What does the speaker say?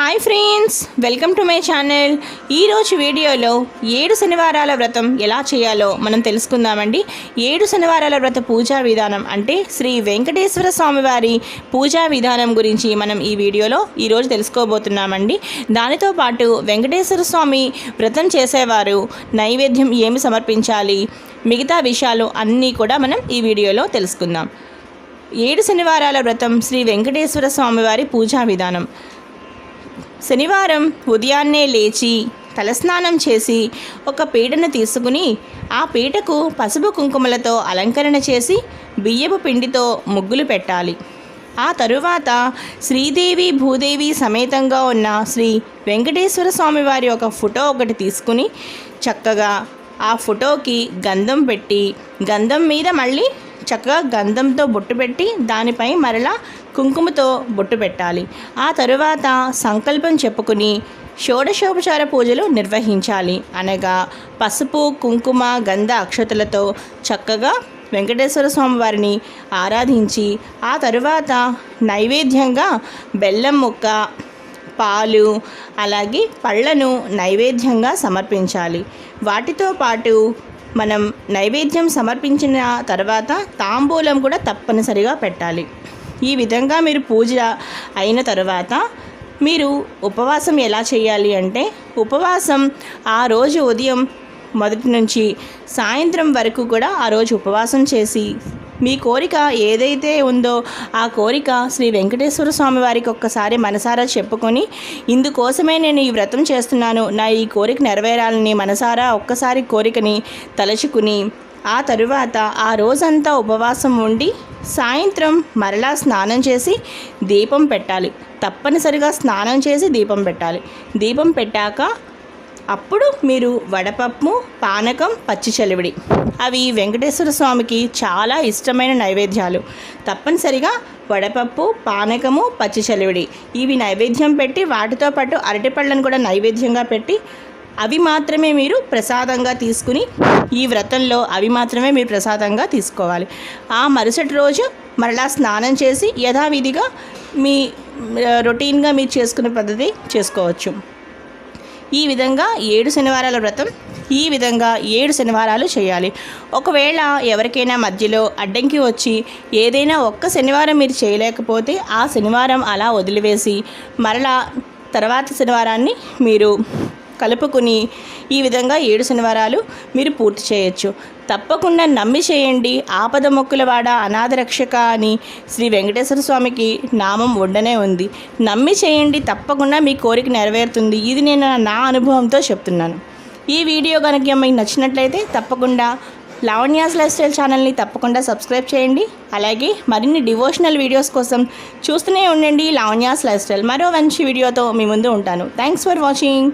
Hi friends welcome to my channel ఈరోజు వీడియోలో ఏడు శనివారాల వ్రతం ఎలా చేయాలో మనం తెలుసుకుందామండి. ఏడు శనివారాల వ్రత పూజా విధానం అంటే శ్రీ వెంకటేశ్వర స్వామివారి పూజా విధానం గురించి మనం ఈ వీడియోలో ఈరోజు తెలుసుకోబోతున్నామండి. దానితో పాటు వెంకటేశ్వర స్వామి వ్రతం చేసేవారు నైవేద్యం ఏమి సమర్పించాలి మిగతా విషయాలు అన్నీ కూడా మనం ఈ వీడియోలో తెలుసుకుందాం. ఏడు శనివారాల వ్రతం శ్రీ వెంకటేశ్వర స్వామివారి పూజా విధానం. శనివారం ఉదయాన్నే లేచి తలస్నానం చేసి ఒక పీటను తీసుకుని ఆ పీటకు పసుపు కుంకుమలతో అలంకరణ చేసి బియ్యపు పిండితో ముగ్గులు పెట్టాలి. ఆ తరువాత శ్రీదేవి భూదేవి సమేతంగా ఉన్న శ్రీ వెంకటేశ్వర స్వామి వారి ఒక ఫోటో ఒకటి తీసుకుని చక్కగా ఆ ఫోటోకి గంధం పెట్టి గంధం మీద మళ్ళీ చక్కగా గంధంతో బొట్టు పెట్టి దానిపై మరలా కుంకుమతో బొట్టు పెట్టాలి. ఆ తరువాత సంకల్పం చెప్పుకుని షోడశోపచార పూజలు నిర్వహించాలి. అనగా పసుపు కుంకుమ గంధ అక్షతలతో చక్కగా వెంకటేశ్వర స్వామి వారిని ఆరాధించి ఆ తరువాత నైవేద్యంగా బెల్లం ముక్క పాలు అలాగే పళ్ళను నైవేద్యంగా సమర్పించాలి. వాటితో పాటు మనం నైవేద్యం సమర్పించిన తర్వాత తాంబూలం కూడా తప్పనిసరిగా పెట్టాలి. ఈ విధంగా మీరు పూజ అయిన తర్వాత మీరు ఉపవాసం ఎలా చేయాలి అంటే ఉపవాసం ఆ రోజు ఉదయం మొదటి నుంచి సాయంత్రం వరకు కూడా ఆ రోజు ఉపవాసం చేసి మీ కోరిక ఏదైతే ఉందో ఆ కోరిక శ్రీ వెంకటేశ్వర స్వామి వారికి ఒక్కసారి మనసారా చెప్పుకొని ఇందుకోసమే నేను ఈ వ్రతం చేస్తున్నాను. నా ఈ కోరిక నెరవేరాలని మనసారా ఒక్కసారి కోరికని తలుచుకుని ఆ తరువాత ఆ రోజంతా ఉపవాసం ఉండి సాయంత్రం మరలా స్నానం చేసి దీపం పెట్టాలి. తప్పనిసరిగా స్నానం చేసి దీపం పెట్టాలి. దీపం పెట్టాక అప్పుడు మీరు వడపప్పు పానకం పచ్చి చలివిడి. అవి వెంకటేశ్వర స్వామికి చాలా ఇష్టమైన నైవేద్యాలు. తప్పనిసరిగా వడపప్పు పానకము పచ్చి చలివిడి. ఇవి నైవేద్యం పెట్టి వాటితో పాటు అరటిపళ్ళను కూడా నైవేద్యంగా పెట్టి అవి మాత్రమే మీరు ప్రసాదంగా తీసుకుని ఈ వ్రతంలో అవి మాత్రమే మీరు ప్రసాదంగా తీసుకోవాలి. ఆ మరుసటి రోజు మరలా స్నానం చేసి యథావిధిగా మీ రొటీన్గా మీరు చేసుకునే పద్ధతి చేసుకోవచ్చు. ఈ విధంగా ఏడు శనివారాల వ్రతం ఈ విధంగా ఏడు శనివారాలు చేయాలి. ఒకవేళ ఎవరికైనా మధ్యలో అడ్డంకి వచ్చి ఏదైనా ఒక్క శనివారం మీరు చేయలేకపోతే ఆ శనివారం అలా వదిలివేసి మరలా తర్వాత శనివారాన్ని మీరు కలుపుకుని ఈ విధంగా ఏడు శనివారాలు మీరు పూర్తి చేయొచ్చు. తప్పకుండా నమ్మి చేయండి. ఆపద మొక్కులవాడ అనాథ రక్షక అని శ్రీ వెంకటేశ్వర స్వామికి నామం ఉండనే ఉంది. నమ్మి చేయండి. తప్పకుండా మీ కోరిక నెరవేరుతుంది. ఇది నేను నా అనుభవంతో చెప్తున్నాను. ఈ వీడియో కనుక మీకు నచ్చినట్లయితే తప్పకుండా లావణ్యాస్ లైఫ్ స్టైల్ ఛానల్ని తప్పకుండా సబ్స్క్రైబ్ చేయండి. అలాగే మరిన్ని డివోషనల్ వీడియోస్ కోసం చూస్తూనే ఉండండి లావణ్యాస్ లైఫ్ స్టైల్. మరో మంచి వీడియోతో మీ ముందు ఉంటాను. Thanks for watching